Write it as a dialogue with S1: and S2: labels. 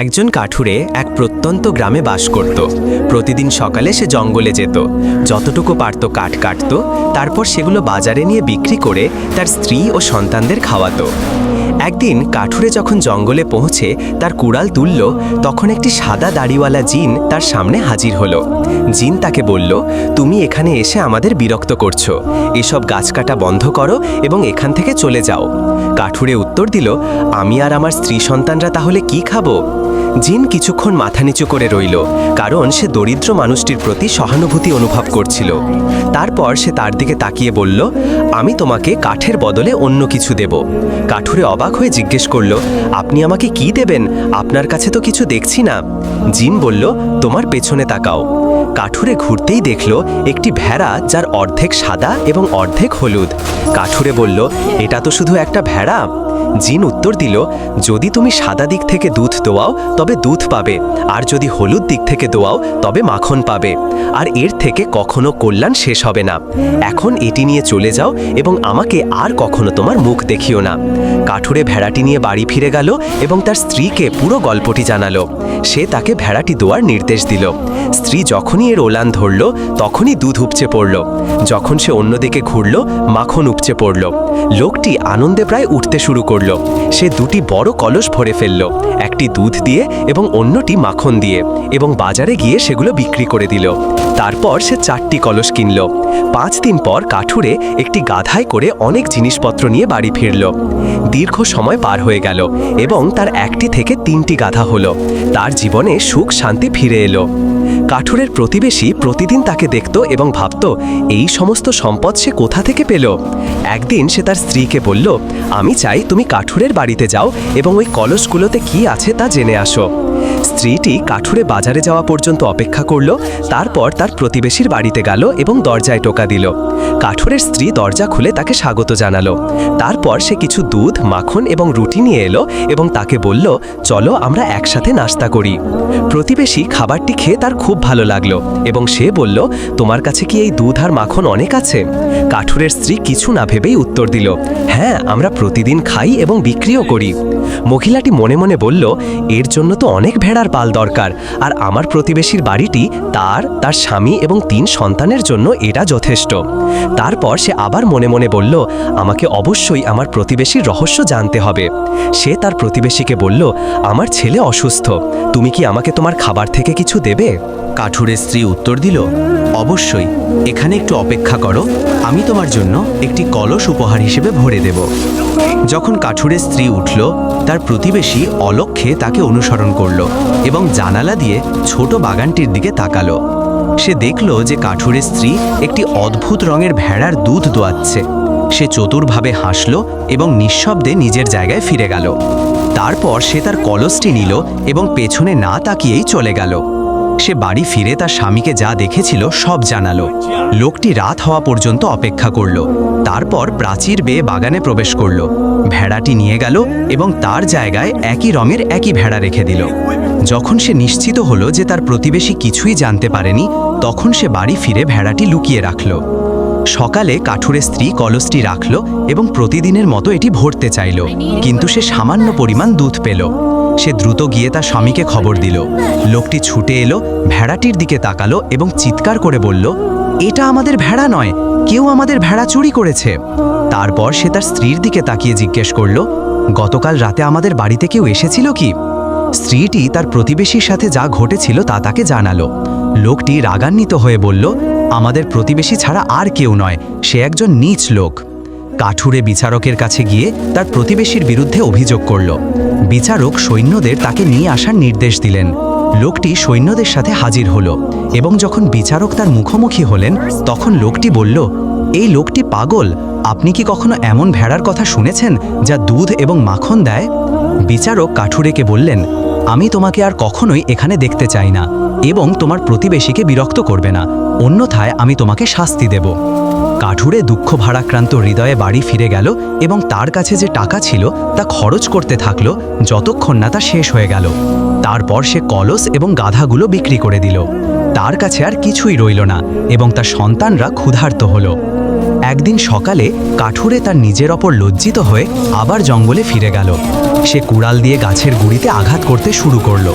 S1: একজন কাঠুরে এক প্রত্যন্ত গ্রামে বাস করত। প্রতিদিন সকালে সে জঙ্গলে যেত। যতটুকু পারত কাঠ কাটত, তারপর সেগুলো বাজারে নিয়ে বিক্রি করে তার স্ত্রী ও সন্তানদের খাওয়াতো। একদিন কাঠুরে যখন জঙ্গলে পৌঁছে তার কুড়াল তুলল, তখন একটি সাদা দাড়িওয়ালা জিন তার সামনে হাজির হলো। জিন তাকে বলল, তুমি এখানে এসে আমাদের বিরক্ত করছ। এসব গাছ কাটা বন্ধ করো এবং এখান থেকে চলে যাও। কাঠুরে উত্তর দিল, আমি আর আমার স্ত্রী সন্তানরা তাহলে কি খাব? জিন কিছুক্ষণ মাথা নিচু করে রইল, কারণ সে দরিদ্র মানুষটির প্রতি সহানুভূতি অনুভব করছিল। তারপর সে তার দিকে তাকিয়ে বলল, আমি তোমাকে কাঠের বদলে অন্য কিছু দেব। কাঠুরে অবাক হয়ে জিজ্ঞেস করল, আপনি আমাকে কি দেবেন? আপনার কাছে তো কিছু দেখছি না। জিন বলল, তোমার পেছনে তাকাও। কাঠুরে ঘুরতেই দেখল, একটি ভেড়া যার অর্ধেক সাদা এবং অর্ধেক হলুদ। কাঠুরে বলল, এটা তো শুধু একটা ভেড়া? জিন উত্তর দিল, যদি তুমি সাদা দিক থেকে দুধ দোয়াও, তবে দুধ পাবে। আর যদি হলুদ দিক থেকে দোয়াও, তবে মাখন পাবে। আর এর থেকে কখনো কল্যাণ শেষ হবে না। এখন এটি নিয়ে চলে যাও এবং আমাকে আর কখনো তোমার মুখ দেখিও না। কাঠুরে ভেড়াটি নিয়ে বাড়ি ফিরে গেল এবং তার স্ত্রীকে পুরো গল্পটি জানালো। সে তাকে ভেড়াটি দোয়ার নির্দেশ দিল। স্ত্রী যখনই এর ওলান ধরল, তখনই দুধ উপচে পড়ল। যখন সে অন্যদিকে ঘুরল, মাখন উপচে পড়ল। লোকটি আনন্দে প্রায় উঠতে শুরু করল। সে দুটি বড় কলস ভরে ফেলল, একটি দুধ দিয়ে এবং অন্যটি মাখন দিয়ে, এবং বাজারে গিয়ে সেগুলো বিক্রি করে দিল। তারপর সে চারটি কলস কিনল। পাঁচ দিন পর কাঠুরে একটি গাধায় করে অনেক জিনিসপত্র নিয়ে বাড়ি ফিরল। দীর্ঘ সময় পার হয়ে গেল এবং তার একটি থেকে তিনটি গাধা হলো। তার জীবনে সুখ শান্তি ফিরে এলো। কাঠুরের প্রতিবেশী প্রতিদিন তাকে দেখত এবং ভাবত, এই সমস্ত সম্পদ সে কোথা থেকে পেল? একদিন সে তার স্ত্রীকে বলল, আমি চাই তুমি কাঠুরের বাড়িতে যাও এবং ওই কলসগুলোতে কি আছে তা জেনে আসো। স্ত্রীটি কাঠুরে বাজারে যাওয়া পর্যন্ত অপেক্ষা করল, তারপর তার প্রতিবেশীর বাড়িতে গেল এবং দরজায় টোকা দিল। কাঠুরের স্ত্রী দরজা খুলে তাকে স্বাগত জানালো। তারপর সে কিছু দুধ, মাখন এবং রুটি নিয়ে এলো এবং তাকে বলল, চলো আমরা একসাথে নাস্তা করি। প্রতিবেশী খাবারটি খেয়ে তার খুব ভালো লাগল এবং সে বলল, তোমার কাছে কি এই দুধ আর মাখন অনেক আছে? কাঠুরের স্ত্রী কিছু না ভেবেই উত্তর দিল হ্যাঁ আমরা প্রতিদিন খাই এবং বিক্রিও করি। মহিলাটি মনে মনে বলল, এর জন্য তো অনেক ভেড়ার পাল দরকার। আর আমার প্রতিবেশীর বাড়িটি তার তার স্বামী এবং তিন সন্তানের জন্য এটা যথেষ্ট। তারপর সে আবার মনে মনে বলল, আমাকে অবশ্যই আমার প্রতিবেশীর রহস্য জানতে হবে। সে তার প্রতিবেশীকে বলল, আমার ছেলে অসুস্থ। তুমি কি আমাকে তোমার খাবার থেকে কিছু দেবে? কাঠুরের স্ত্রী উত্তর দিল, অবশ্যই, এখানে একটু অপেক্ষা করো, আমি তোমার জন্য একটি কলস উপহার হিসেবে ভরে দেব। যখন কাঠুরের স্ত্রী উঠল, তার প্রতিবেশী অলক্ষ্যে তাকে অনুসরণ করল এবং জানালা দিয়ে ছোট বাগানটির দিকে তাকালো। সে দেখল যে কাঠুরের স্ত্রী একটি অদ্ভুত রঙের ভেড়ার দুধ দোয়াচ্ছে। সে চতুরভাবে হাসল এবং নিঃশব্দে নিজের জায়গায় ফিরে গেল। তারপর সে তার কলসটি নিল এবং পেছনে না তাকিয়েই চলে গেল। সে বাড়ি ফিরে তার স্বামীকে যা দেখেছিল সব জানালো। লোকটি রাত হওয়া পর্যন্ত অপেক্ষা করল। তারপর প্রাচীর বেয়ে বাগানে প্রবেশ করল। ভেড়াটি নিয়ে গেল এবং তার জায়গায় একই রঙের একই ভেড়া রেখে দিল। যখন সে নিশ্চিত হলো যে তার প্রতিবেশী কিছুই জানতে পারেনি, তখন সে বাড়ি ফিরে ভেড়াটি লুকিয়ে রাখল। সকালে কাঠুরে স্ত্রী কলসটি রাখল এবং প্রতিদিনের মতো এটি ভরতে চাইল। কিন্তু সে সামান্য পরিমাণ দুধ পেল। সে দ্রুত গিয়ে তার স্বামীকে খবর দিল। লোকটি ছুটে এলো, ভেড়াটির দিকে তাকালো এবং চিৎকার করে বলল, এটা আমাদের ভেড়া নয়, কেউ আমাদের ভেড়া চুরি করেছে। তারপর সে তার স্ত্রীর দিকে তাকিয়ে জিজ্ঞেস করল, গতকাল রাতে আমাদের বাড়িতে কেউ এসেছিল কি? স্ত্রীটি তার প্রতিবেশীর সাথে যা ঘটেছিল তা তাকে জানালো। লোকটি রাগান্বিত হয়ে বলল, আমাদের প্রতিবেশী ছাড়া আর কেউ নয়, সে একজন নীচ লোক। কাঠুরে বিচারকের কাছে গিয়ে তার প্রতিবেশীর বিরুদ্ধে অভিযোগ করল। বিচারক সৈন্যদের তাকে নিয়ে আসার নির্দেশ দিলেন। লোকটি সৈন্যদের সাথে হাজির হলো এবং যখন বিচারক তার মুখোমুখি হলেন, তখন লোকটি বলল, এই লোকটি পাগল, আপনি কি কখনো এমন ভেড়ার কথা শুনেছেন যা দুধ এবং মাখন দেয়? বিচারক কাঠুরেকে বললেন, আমি তোমাকে আর কখনোই এখানে দেখতে চাই না এবং তোমার প্রতিবেশীকে বিরক্ত করবে না। অন্যথায় আমি তোমাকে শাস্তি দেব। কাঠুরে দুঃখ ভারাক্রান্ত হৃদয়ে বাড়ি ফিরে গেল এবং তার কাছে যে টাকা ছিল তা খরচ করতে থাকল, যতক্ষণ না তা শেষ হয়ে গেল। তারপর সে কলস এবং গাধাগুলো বিক্রি করে দিল। তার কাছে আর কিছুই রইল না এবং তার সন্তানরা ক্ষুধার্ত হলো। একদিন সকালে কাঠুরে তার নিজের ওপর লজ্জিত হয়ে আবার জঙ্গলে ফিরে গেল। সে কুড়াল দিয়ে গাছের গুড়িতে আঘাত করতে শুরু করল।